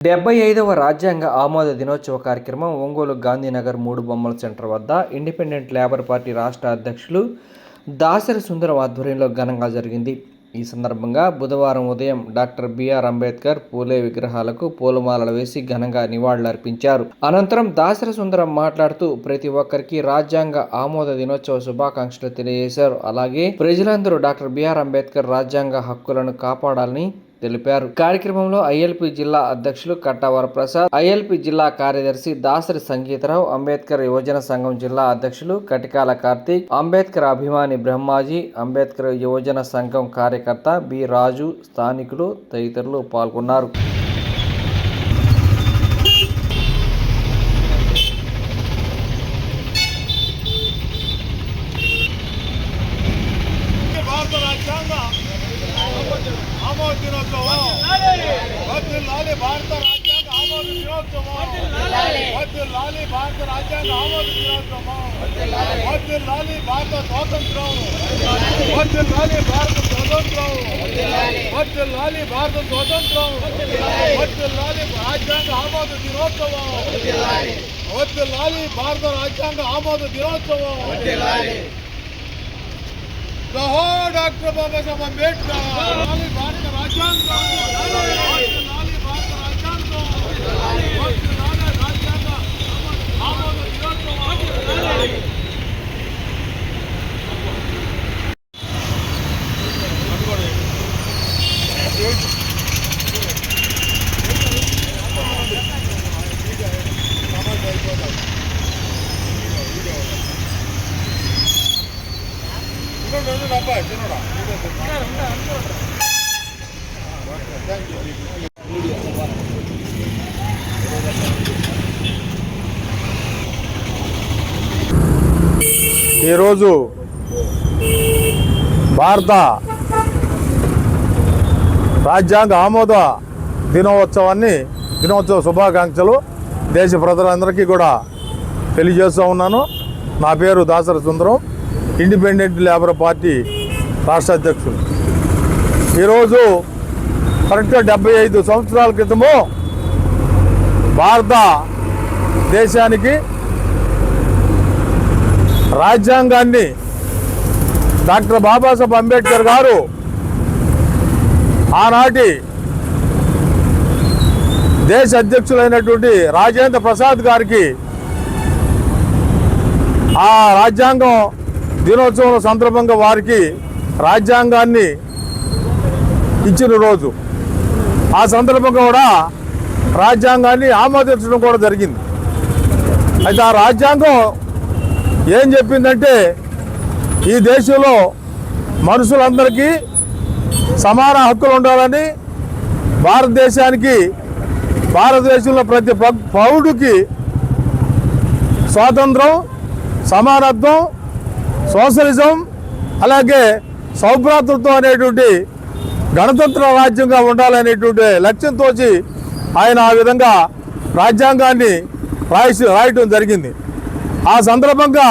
డెబ్బై ఐదవ రాజ్యాంగ ఆమోద దినోత్సవ కార్యక్రమం ఒంగోలు గాంధీనగర్ మూడు బొమ్మల సెంటర్ వద్ద ఇండిపెండెంట్ లేబర్ పార్టీ రాష్ట్ర అధ్యక్షులు దాసరి సుందరం ఆధ్వర్యంలో ఘనంగా జరిగింది. ఈ సందర్భంగా బుధవారం ఉదయం డాక్టర్ బిఆర్ అంబేద్కర్ పూలే విగ్రహాలకు పూలమాలలు వేసి ఘనంగా నివాళులర్పించారు. అనంతరం దాసరి సుందరం మాట్లాడుతూ ప్రతి ఒక్కరికి రాజ్యాంగ ఆమోద దినోత్సవ శుభాకాంక్షలు తెలియజేశారు. అలాగే ప్రజలందరూ డాక్టర్ బిఆర్ అంబేద్కర్ రాజ్యాంగ హక్కులను కాపాడాలని తెలిపారు. కార్యక్రమంలో ఐఎల్పి జిల్లా అధ్యక్షులు కట్టావర ప్రసాద్ ఐఎల్పి జిల్లా కార్యదర్శి దాసరి సంగీతరావు అంబేద్కర్ యువజన సంఘం జిల్లా అధ్యక్షులు కటికాల కార్తీక్ అంబేద్కర్ అభిమాని బ్రహ్మాజీ అంబేద్కర్ యువజన సంఘం కార్యకర్త బి రాజు స్థానికులు తదితరులు పాల్గొన్నారు భారత రాజ్యాంగ ఆమోద దినోత్సవం వర్ధిల్లాలి భారత రాజ్యాంగ ఆమోద దినోత్సవం వర్ధిల్లాలి భారత రాజ్యాంగ ఆమోద దినోత్సవం వర్ధిల్లాలి భారత స్వాతంత్రం వర్ధిల్లాలి భారత స్వాతంత్రం వర్ధిల్లాలి భారత స్వాతంత్రం వర్ధిల్లాలి రాజ్యాంగ ఆమోద దినోత్సవం వర్ధిల్లాలి భారత రాజ్యాంగ ఆమోద దినోత్సవం జోహార్ డాక్టర్ బాబాసాహెబ్ అంబేద్కర్ లాలి భారత రాజ్యాంగం లాలి భారత రాజ్యాంగం లాలి రాజ్యాంగ ఆమోద దినోత్సవం ఈరోజు భారత రాజ్యాంగ ఆమోద దినోత్సవాన్ని దినోత్సవ శుభాకాంక్షలు దేశ ప్రజలందరికీ కూడా తెలియజేస్తూ ఉన్నాను. నా పేరు Dasari Sundaram. Independent labour party రాష్ట్ర అధ్యక్షులు. ఈరోజు కరెక్ట్గా డెబ్బై ఐదు సంవత్సరాల క్రితము భారత దేశానికి రాజ్యాంగాన్ని డాక్టర్ బాబాసాహెబ్ అంబేద్కర్ గారు ఆనాటి దేశ అధ్యక్షులైనటువంటి రాజేంద్ర ప్రసాద్ గారికి ఆ రాజ్యాంగం దినోత్సవం సందర్భంగా వారికి రాజ్యాంగాన్ని ఇచ్చిన రోజు. ఆ సందర్భంగా కూడా రాజ్యాంగాన్ని ఆమోదించడం కూడా జరిగింది. అయితే ఆ రాజ్యాంగం ఏం చెప్పిందంటే ఈ దేశంలో మనుషులందరికీ సమాన హక్కులు ఉండాలని భారతదేశానికి భారతదేశంలో ప్రతి పౌరుడికి స్వాతంత్రం సమానత్వం సోషలిజం అలాగే సౌభ్రాతృత్వం అనేటువంటి గణతంత్ర రాజ్యంగా ఉండాలనేటువంటి లక్ష్యంతో ఆయన ఆ విధంగా రాజ్యాంగాన్ని రాసి రాయటం జరిగింది. ఆ సందర్భంగా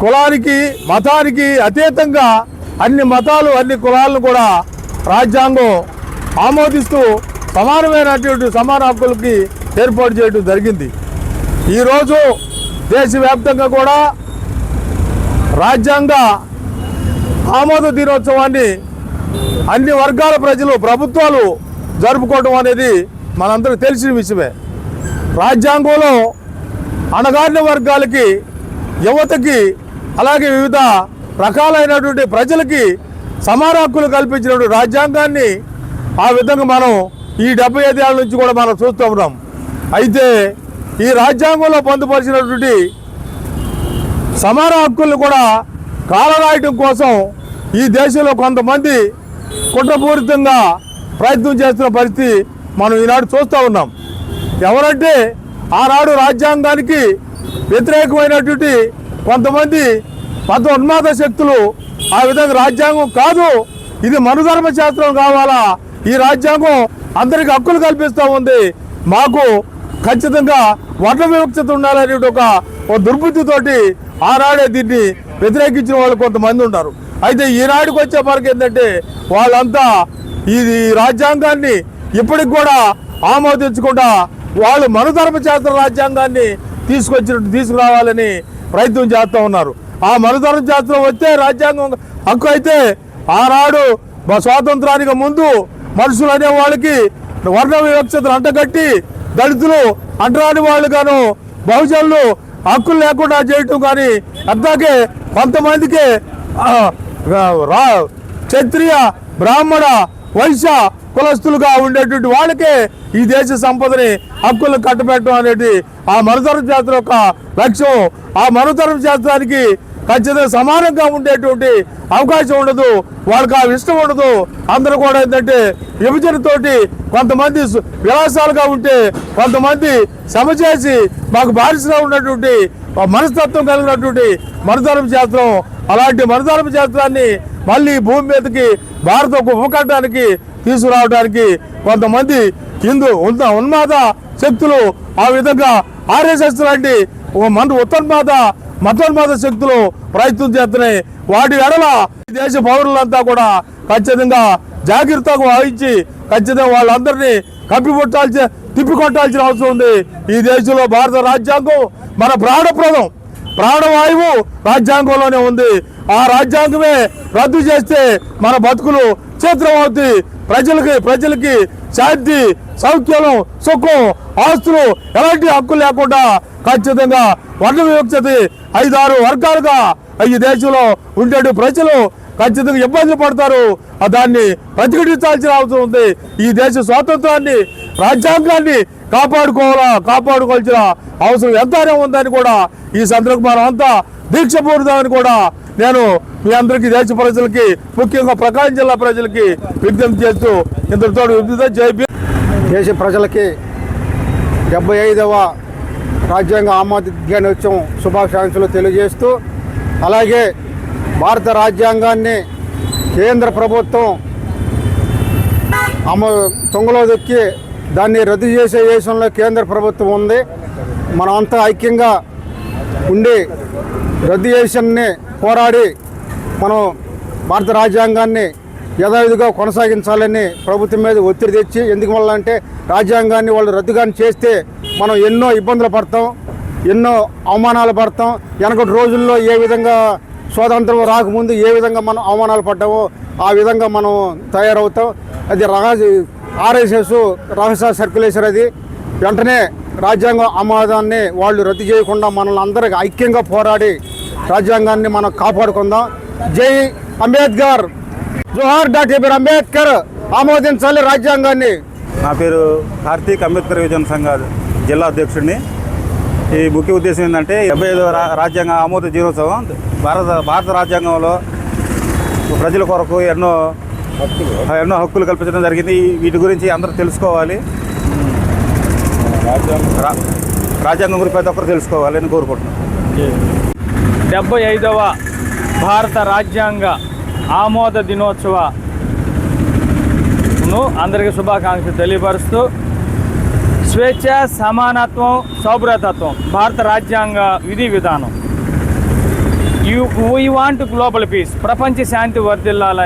కులానికి మతానికి అతీతంగా అన్ని మతాలు అన్ని కులాలను కూడా రాజ్యాంగం ఆమోదిస్తూ సమానమైనటువంటి సమాన హక్కులకి ఏర్పాటు చేయడం జరిగింది. ఈరోజు దేశవ్యాప్తంగా కూడా రాజ్యాంగ ఆమోద దినోత్సవాన్ని అన్ని వర్గాల ప్రజలు ప్రభుత్వాలు జరుపుకోవడం అనేది మనందరికీ తెలిసిన విషయమే. రాజ్యాంగంలో అణగారిన వర్గాలకి యువతకి అలాగే వివిధ రకాలైనటువంటి ప్రజలకి సమాన హక్కులు కల్పించినటువంటి రాజ్యాంగాన్ని ఆ విధంగా మనం ఈ డెబ్బై ఐదేళ్ళ నుంచి కూడా మనం చూస్తూ ఉన్నాం. అయితే ఈ రాజ్యాంగంలో పొందుపరిచినటువంటి సమాన హక్కులను కూడా కాలరాయటం కోసం ఈ దేశంలో కొంతమంది కుట్రపూరితంగా ప్రయత్నం చేస్తున్న పరిస్థితి మనం ఈనాడు చూస్తూ ఉన్నాం. ఎవరంటే ఆనాడు రాజ్యాంగానికి వ్యతిరేకమైనటువంటి కొంతమంది మత ఉన్మాద శక్తులు ఆ విధంగా రాజ్యాంగం కాదు ఇది మనుధర్మ శాస్త్రం కావాలా? ఈ రాజ్యాంగం అందరికి హక్కులు కల్పిస్తూ ఉంది. మాకు ఖచ్చితంగా వర్ణ వివక్షత ఉండాలనే ఒక ఒక దుర్బుద్ధితోటి ఆనాడే దీన్ని వ్యతిరేకించిన వాళ్ళు కొంతమంది ఉన్నారు అయితే ఈనాడికి వచ్చే వరకు ఏంటంటే వాళ్ళంతా ఇది రాజ్యాంగాన్ని ఇప్పటికి కూడా ఆమోదించకుండా వాళ్ళు మనుధర్మ శాస్త్ర రాజ్యాంగాన్ని తీసుకొచ్చినట్టు తీసుకురావాలని ప్రయత్నం చేస్తూ ఉన్నారు. ఆ మనుధర్మ శాస్త్రం వస్తే రాజ్యాంగం హక్కు అయితే ఆనాడు మా స్వాతంత్రానికి ముందు మనుషులు అనే వాళ్ళకి వర్ణ వివక్షతను అంటగట్టి దళితులు అంటరాని వాళ్ళు గాను బహుజనులు హక్కులు లేకుండా చేయటం కానీ అట్లాగే కొంతమందికి రా క్షత్రియ బ్రాహ్మణ వైశ్య కులస్తులుగా ఉండేటువంటి వాళ్ళకే ఈ దేశ సంపదని హక్కులను కట్టబెట్టడం అనేది ఆ మనుధర్మ శాస్త్రం యొక్క లక్ష్యం. ఆ మనుధర్మ శాస్త్రానికి ఖచ్చితంగా సమానంగా ఉండేటువంటి అవకాశం ఉండదు వాళ్ళకి ఆ ఇష్టం ఉండదు. అందరూ కూడా ఏంటంటే విభజనతోటి కొంతమంది విలాసాలుగా ఉంటే కొంతమంది సమ చేసి మాకు బారిసలో ఉన్నటువంటి మనస్తత్వం కలిగినటువంటి మనుధర్మ శాస్త్రం అలాంటి మనుధర్మ శాస్త్రాన్ని మళ్ళీ భూమి మీదకి భారత ఉపకట్టడానికి తీసుకురావడానికి కొంతమంది హిందూ ఉన్న ఉన్మాద శక్తులు ఆ విధంగా ఆర్ఎస్ఎస్ లాంటి మన ఉత్తన్మాద మతోన్మాద శక్తులు ప్రయత్నం చేస్తున్నాయి. వాటి ఎడల ఈ దేశ పౌరులంతా కూడా ఖచ్చితంగా జాగ్రత్తగా వహించి ఖచ్చితంగా వాళ్ళందరినీ కప్పిపుట్టాల్సి తిప్పికొట్టాల్సిన అవసరం ఉంది. ఈ దేశంలో భారత రాజ్యాంగం మన ప్రాణప్రదం. ప్రాణవాయువు రాజ్యాంగంలోనే ఉంది. ఆ రాజ్యాంగమే రద్దు చేస్తే మన బతుకులు చిత్రం ప్రజలకి ప్రజలకి శాంతి సౌఖ్యం సుఖం ఆస్తులు ఎలాంటి హక్కులు లేకుండా ఖచ్చితంగా వర్ణ వివక్షత ఐదారు వర్గాలుగా ఈ దేశంలో ఉండే ప్రజలు ఖచ్చితంగా ఇబ్బందులు పడతారు. దాన్ని ప్రతిఘటించాల్సిన అవసరం ఉంది. ఈ దేశ స్వాతంత్రాన్ని రాజ్యాంగాన్ని కాపాడుకోవాలా కాపాడుకోవాల్సిన అవసరం ఎంతనే ఉందని కూడా ఈ సందర్భం అంతా దీక్ష పూరుదామని కూడా నేను మీ అందరికీ దేశ ప్రజలకి ముఖ్యంగా ప్రకాశం జిల్లా ప్రజలకి విజ్ఞప్తి చేస్తూ ఇంతటితో విజ్ఞప్తి చేపి దేశ ప్రజలకి డెబ్బై ఐదవ రాజ్యాంగ ఆమోద దినోత్సవం శుభాకాంక్షలు తెలియజేస్తూ అలాగే భారత రాజ్యాంగాన్ని కేంద్ర ప్రభుత్వం అమ తొంగలో దొక్కి దాన్ని రద్దు చేసే దేశంలో కేంద్ర ప్రభుత్వం ఉంది. మనం అంతా ఐక్యంగా ఉండి రద్దు చేసాన్ని పోరాడి మనం భారత రాజ్యాంగాన్ని యథావిధిగా కొనసాగించాలని ప్రభుత్వం మీద ఒత్తిడి తెచ్చి ఎందుకు వల్ల అంటే రాజ్యాంగాన్ని వాళ్ళు రద్దుగాని చేస్తే మనం ఎన్నో ఇబ్బందులు పడతాం ఎన్నో అవమానాలు పడతాం వెనకటి రోజుల్లో ఏ విధంగా స్వాతంత్రం రాకముందు ఏ విధంగా మనం అవమానాలు పడ్డామో ఆ విధంగా మనం తయారవుతాం. అది రహస్య ఆర్ఎస్ఎస్ రహస్య సర్క్యులేషన్ అది. వెంటనే రాజ్యాంగ ఆమోదాన్ని వాళ్ళు రద్దు చేయకుండా మనల్ని అందరికి ఐక్యంగా పోరాడి రాజ్యాంగాన్ని మనం కాపాడుకుందాం. జై అంబేద్కర్! జోహార్ డాక్టర్ బిఆర్ అంబేద్కర్ ఆమోదించాలి రాజ్యాంగాన్ని. నా పేరు కార్తీక్ అంబేద్కర్ యువజన సంఘ జిల్లా అధ్యక్షుడిని. ఈ ముఖ్య ఉద్దేశం ఏంటంటే డెబ్బై ఐదవ రాజ్యాంగ ఆమోద దినోత్సవం భారత భారత రాజ్యాంగంలో ప్రజల కొరకు ఎన్నో ఎన్నో హక్కులు కల్పించడం జరిగింది. వీటి గురించి అందరూ తెలుసుకోవాలి. రా- రాజ్యాంగం గురించి ప్రతి ఒక్కరు తెలుసుకోవాలి అని కోరుకుంటున్నాను. డెబ్బై ఐదవ భారత రాజ్యాంగ ఆమోద దినోత్సవను అందరికీ శుభాకాంక్షలు తెలియపరుస్తూ స్వేచ్ఛ సమానత్వం సౌభ్రతత్వం భారత రాజ్యాంగ విధి విధానం. You we want global peace ప్రపంచ శాంతి వర్ధిల్లాలని